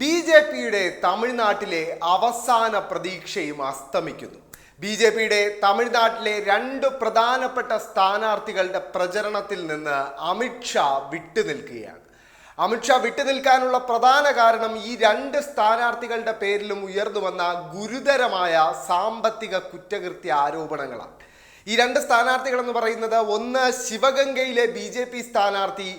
B J പിയുടെ തമിഴ്നാട്ടിലെ അവസാന പ്രതീക്ഷയും അസ്തമിക്കുന്നു. ബി ജെ പിയുടെ തമിഴ്നാട്ടിലെ രണ്ട് പ്രധാനപ്പെട്ട സ്ഥാനാർത്ഥികളുടെ പ്രചരണത്തിൽ നിന്ന് അമിത്ഷാ വിട്ടുനിൽക്കുകയാണ് അമിത്ഷാ വിട്ടുനിൽക്കാനുള്ള പ്രധാന കാരണം ഈ രണ്ട് സ്ഥാനാർത്ഥികളുടെ പേരിലും ഉയർന്നു വന്ന ഗുരുതരമായ സാമ്പത്തിക കുറ്റകൃത്യ ആരോപണങ്ങളാണ്. ഈ രണ്ട് സ്ഥാനാർത്ഥികൾ എന്ന് പറയുന്നത് ഒന്ന് ശിവഗംഗയിലെ ബി സ്ഥാനാർത്ഥി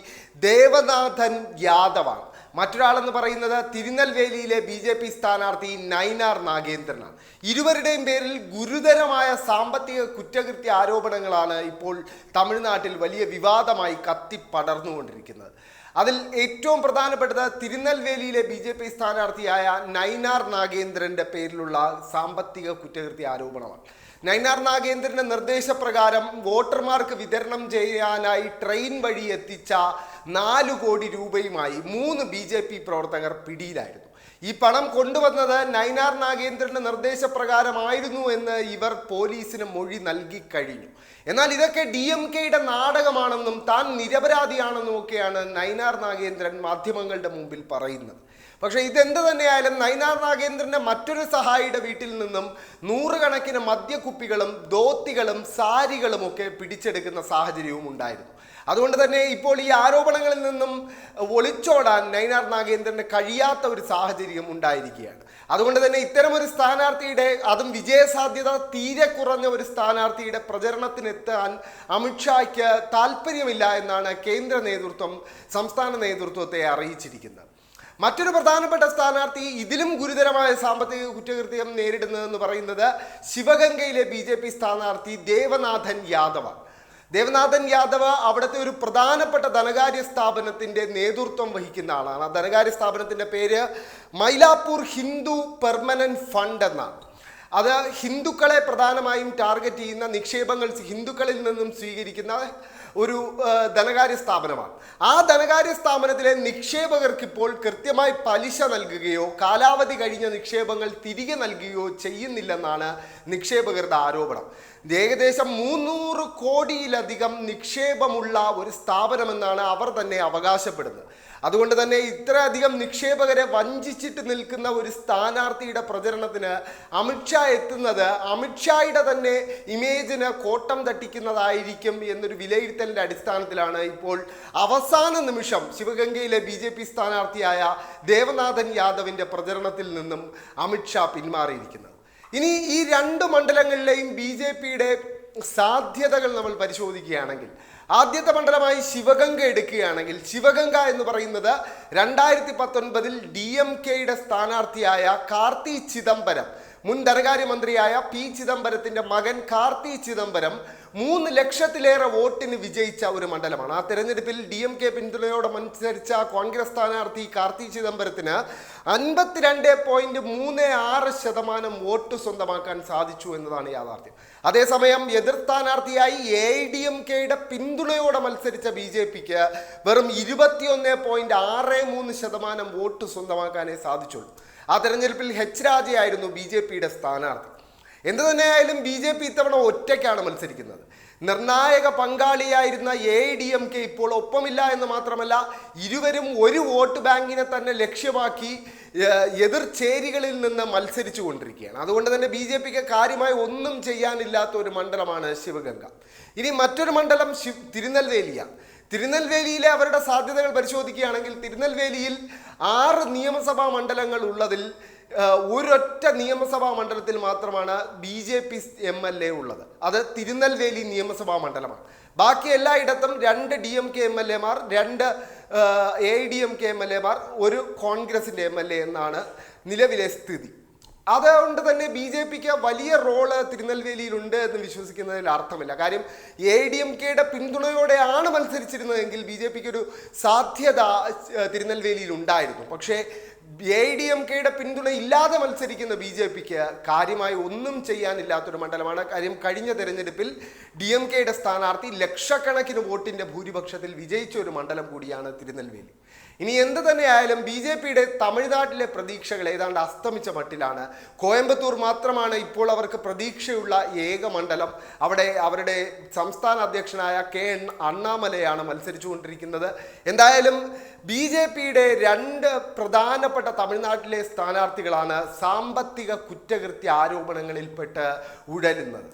ദേവനാഥൻ യാദവാണ്. മറ്റൊരാളെന്ന് പറയുന്നത് തിരുനെൽവേലിയിലെ ബി ജെ പി സ്ഥാനാർത്ഥി നൈനാർ നാഗേന്ദ്രനാണ്. ഇരുവരുടെയും പേരിൽ ഗുരുതരമായ സാമ്പത്തിക കുറ്റകൃത്യ ആരോപണങ്ങളാണ് ഇപ്പോൾ തമിഴ്നാട്ടിൽ വലിയ വിവാദമായി കത്തിപ്പടർന്നുകൊണ്ടിരിക്കുന്നത് അതിൽ ഏറ്റവും പ്രധാനപ്പെട്ടത് തിരുനെൽവേലിയിലെ ബി ജെ പി സ്ഥാനാർത്ഥിയായ നൈനാർ നാഗേന്ദ്രന്റെ പേരിലുള്ള സാമ്പത്തിക കുറ്റകൃത്യ ആരോപണമാണ്. നൈനാർ നാഗേന്ദ്രന്റെ നിർദ്ദേശപ്രകാരം വോട്ടർമാർക്ക് വിതരണം ചെയ്യാനായി ട്രെയിൻ വഴി എത്തിച്ച നാലു കോടി രൂപയുമായി മൂന്ന് ബി പ്രവർത്തകർ പിടിയിലായിരുന്നു. ഈ പണം കൊണ്ടുവന്നത് നൈനാർ നാഗേന്ദ്രന്റെ നിർദ്ദേശപ്രകാരമായിരുന്നു എന്ന് ഇവർ പോലീസിന് മൊഴി നൽകി കഴിഞ്ഞു. എന്നാൽ ഇതൊക്കെ ഡി എം കെയുടെ നാടകമാണെന്നും താൻ നിരപരാധിയാണെന്നും ഒക്കെയാണ് നൈനാർ നാഗേന്ദ്രൻ മാധ്യമങ്ങളുടെ മുമ്പിൽ പറയുന്നത്. പക്ഷേ ഇതെന്ത് തന്നെയായാലും നൈനാർ നാഗേന്ദ്രന്റെ മറ്റൊരു സഹായിയുടെ വീട്ടിൽ നിന്നും നൂറുകണക്കിന് മദ്യക്കുപ്പികളും ധോത്തികളും സാരികളും ഒക്കെ പിടിച്ചെടുക്കുന്ന സാഹചര്യവും ഉണ്ടായിരുന്നു. അതുകൊണ്ട് തന്നെ ഇപ്പോൾ ഈ ആരോപണങ്ങളിൽ നിന്നും ഒളിച്ചോടാൻ നൈനാർ നാഗേന്ദ്രന് കഴിയാത്ത ഒരു സാഹചര്യം ഉണ്ടായിരിക്കുകയാണ്. അതുകൊണ്ട് തന്നെ ഇത്തരമൊരു സ്ഥാനാർത്ഥിയുടെ അതും വിജയസാധ്യത തീരെ കുറഞ്ഞ ഒരു സ്ഥാനാർത്ഥിയുടെ പ്രചരണത്തിനെത്താൻ അമിത്ഷായ്ക്ക് താല്പര്യമില്ല എന്നാണ് കേന്ദ്ര നേതൃത്വം സംസ്ഥാന നേതൃത്വത്തെ അറിയിച്ചിരിക്കുന്നത്. മറ്റൊരു പ്രധാനപ്പെട്ട സ്ഥാനാർത്ഥി ഇതിലും ഗുരുതരമായ സാമ്പത്തിക കുറ്റകൃത്യം നേരിടുന്നതെന്ന് പറയുന്നത് ശിവഗംഗയിലെ ബി ജെ പി സ്ഥാനാർത്ഥി ദേവനാഥൻ യാദവ. ദേവനാഥൻ യാദവ് അവിടുത്തെ ഒരു പ്രധാനപ്പെട്ട ധനകാര്യ സ്ഥാപനത്തിന്റെ നേതൃത്വം വഹിക്കുന്ന ആളാണ്. ആ ധനകാര്യ സ്ഥാപനത്തിന്റെ പേര് മൈലാപ്പൂർ ഹിന്ദു പെർമനന്റ് ഫണ്ട് എന്നാണ്. അത് ഹിന്ദുക്കളെ പ്രധാനമായും ടാർഗറ്റ് ചെയ്യുന്ന നിക്ഷേപങ്ങൾ ഹിന്ദുക്കളിൽ നിന്നും സ്വീകരിക്കുന്ന ഒരു ധനകാര്യ സ്ഥാപനമാണ്. ആ ധനകാര്യ സ്ഥാപനത്തിലെ നിക്ഷേപകർക്ക് ഇപ്പോൾ കൃത്യമായി പലിശ നൽകുകയോ കാലാവധി കഴിഞ്ഞ നിക്ഷേപങ്ങൾ തിരികെ നൽകുകയോ ചെയ്യുന്നില്ലെന്നാണ് നിക്ഷേപകരുടെ ആരോപണം. ഏകദേശം മൂന്നൂറ് കോടിയിലധികം നിക്ഷേപമുള്ള ഒരു സ്ഥാപനമെന്നാണ് അവർ തന്നെ അവകാശപ്പെടുന്നത്. അതുകൊണ്ട് തന്നെ ഇത്രയധികം നിക്ഷേപകരെ വഞ്ചിച്ചിട്ട് നിൽക്കുന്ന ഒരു സ്ഥാനാർത്ഥിയുടെ പ്രചരണത്തിന് അമിത്ഷാ എത്തുന്നത് അമിത്ഷായുടെ തന്നെ ഇമേജിന് കോട്ടം തട്ടിക്കുന്നതായിരിക്കും എന്നൊരു വിലയിരുത്തലിന്റെ അടിസ്ഥാനത്തിലാണ് ഇപ്പോൾ അവസാന നിമിഷം ശിവഗംഗയിലെ ബി ജെ പി സ്ഥാനാർത്ഥിയായ ദേവനാഥൻ യാദവിന്റെ പ്രചരണത്തിൽ നിന്നും അമിത്ഷാ പിന്മാറിയിരിക്കുന്നത്. ഇനി ഈ രണ്ട് മണ്ഡലങ്ങളിലെയും ബി ജെ പിയുടെ സാധ്യതകൾ നമ്മൾ പരിശോധിക്കുകയാണെങ്കിൽ ആദ്യത്തെ മണ്ഡലമായി ശിവഗംഗ എടുക്കുകയാണെങ്കിൽ ശിവഗംഗ എന്ന് പറയുന്നത് രണ്ടായിരത്തി പത്തൊൻപതിൽ ഡി എം കെയുടെ സ്ഥാനാർത്ഥിയായ കാർത്തി ചിദംബരം മുൻ ധനകാര്യമന്ത്രിയായ പി ചിദംബരത്തിന്റെ മകൻ കാർത്തി ചിദംബരം മൂന്ന് ലക്ഷത്തിലേറെ വോട്ടിന് വിജയിച്ച ഒരു മണ്ഡലമാണ്. ആ തെരഞ്ഞെടുപ്പിൽ ഡി എം കെ പിന്തുണയോടെ മത്സരിച്ച കോൺഗ്രസ് സ്ഥാനാർത്ഥി കാർത്തി ചിദംബരത്തിന് അൻപത്തിരണ്ട് പോയിന്റ് മൂന്ന് ആറ് ശതമാനം വോട്ട് സ്വന്തമാക്കാൻ സാധിച്ചു എന്നതാണ് യാഥാർത്ഥ്യം. അതേസമയം എതിർ സ്ഥാനാർത്ഥിയായി എ ഡി എം കെയുടെ പിന്തുണയോടെ മത്സരിച്ച ബി ജെ പിക്ക് വെറും ഇരുപത്തിയൊന്ന് പോയിന്റ് ആറ് മൂന്ന് ശതമാനം വോട്ട് സ്വന്തമാക്കാനേ സാധിച്ചുള്ളൂ. ആ തെരഞ്ഞെടുപ്പിൽ എച്ച് രാജയായിരുന്നു ബി ജെ പിയുടെ സ്ഥാനാർത്ഥി. എന്തു തന്നെയായാലും ബി ജെ പി ഇത്തവണ ഒറ്റയ്ക്കാണ് മത്സരിക്കുന്നത്. നിർണായക പങ്കാളിയായിരുന്ന എ ഡി എം കെ ഇപ്പോൾ ഒപ്പമില്ല എന്ന് മാത്രമല്ല ഇരുവരും ഒരു വോട്ട് ബാങ്കിനെ തന്നെ ലക്ഷ്യമാക്കി എതിർചേരികളിൽ എതിർ ചേരികളിൽ നിന്ന് മത്സരിച്ചു കൊണ്ടിരിക്കുകയാണ്. അതുകൊണ്ട് തന്നെ ബി ജെ പിക്ക് കാര്യമായി ഒന്നും ചെയ്യാനില്ലാത്ത ഒരു മണ്ഡലമാണ് ശിവഗംഗ. ഇനി മറ്റൊരു മണ്ഡലം ശിവ് തിരുനെൽവേലിയാണ്. തിരുനെൽവേലിയിലെ അവരുടെ സാധ്യതകൾ പരിശോധിക്കുകയാണെങ്കിൽ തിരുനെൽവേലിയിൽ ആറ് നിയമസഭാ മണ്ഡലങ്ങൾ ഉള്ളതിൽ ഒരൊറ്റ നിയമസഭാ മണ്ഡലത്തിൽ മാത്രമാണ് B J P M L A ഉള്ളത്. അത് തിരുനെൽവേലി നിയമസഭാ മണ്ഡലമാണ്. ബാക്കി എല്ലായിടത്തും രണ്ട് D M K M L എമാർ രണ്ട് A D M K M L എമാർ ഒരു കോൺഗ്രസിന്റെ എം എൽ എ എന്നാണ് നിലവിലെ സ്ഥിതി. അതുകൊണ്ട് തന്നെ ബി ജെ പിക്ക് വലിയ റോൾ തിരുനെൽവേലിയിലുണ്ട് എന്ന് വിശ്വസിക്കുന്നതിൽ അർത്ഥമില്ല. കാര്യം എ ഡി എം കെയുടെ പിന്തുണയോടെയാണ് മത്സരിച്ചിരുന്നതെങ്കിൽ ബി ജെ പിക്ക് ഒരു സാധ്യത തിരുനെൽവേലിയിൽ ഉണ്ടായിരുന്നു പക്ഷേ എ ഡി എം കെയുടെ പിന്തുണ ഇല്ലാതെ മത്സരിക്കുന്ന ബി ജെ പിക്ക് കാര്യമായി ഒന്നും ചെയ്യാനില്ലാത്തൊരു മണ്ഡലമാണ്. കാര്യം കഴിഞ്ഞ തെരഞ്ഞെടുപ്പിൽ ഡി എം കെയുടെ സ്ഥാനാർത്ഥി ലക്ഷക്കണക്കിന് വോട്ടിന്റെ ഭൂരിപക്ഷത്തിൽ വിജയിച്ച ഒരു മണ്ഡലം കൂടിയാണ് തിരുനെൽവേലി. ഇനി എന്ത് തന്നെയായാലും ബി ജെ പിയുടെ തമിഴ്നാട്ടിലെ പ്രതീക്ഷകൾ ഏതാണ്ട് അസ്തമിച്ച മട്ടിലാണ്. കോയമ്പത്തൂർ മാത്രമാണ് ഇപ്പോൾ അവർക്ക് പ്രതീക്ഷയുള്ള ഏക മണ്ഡലം. അവിടെ അവരുടെ സംസ്ഥാന അധ്യക്ഷനായ കെ എൻ അണ്ണാമലയാണ് മത്സരിച്ചുകൊണ്ടിരിക്കുന്നത്. എന്തായാലും ബി ജെ പിയുടെ രണ്ട് പ്രധാനപ്പെട്ട തമിഴ്നാട്ടിലെ സ്ഥാനാർത്ഥികളാണ് സാമ്പത്തിക കുറ്റകൃത്യ ആരോപണങ്ങളിൽപ്പെട്ട് ഉഴലുന്നത്.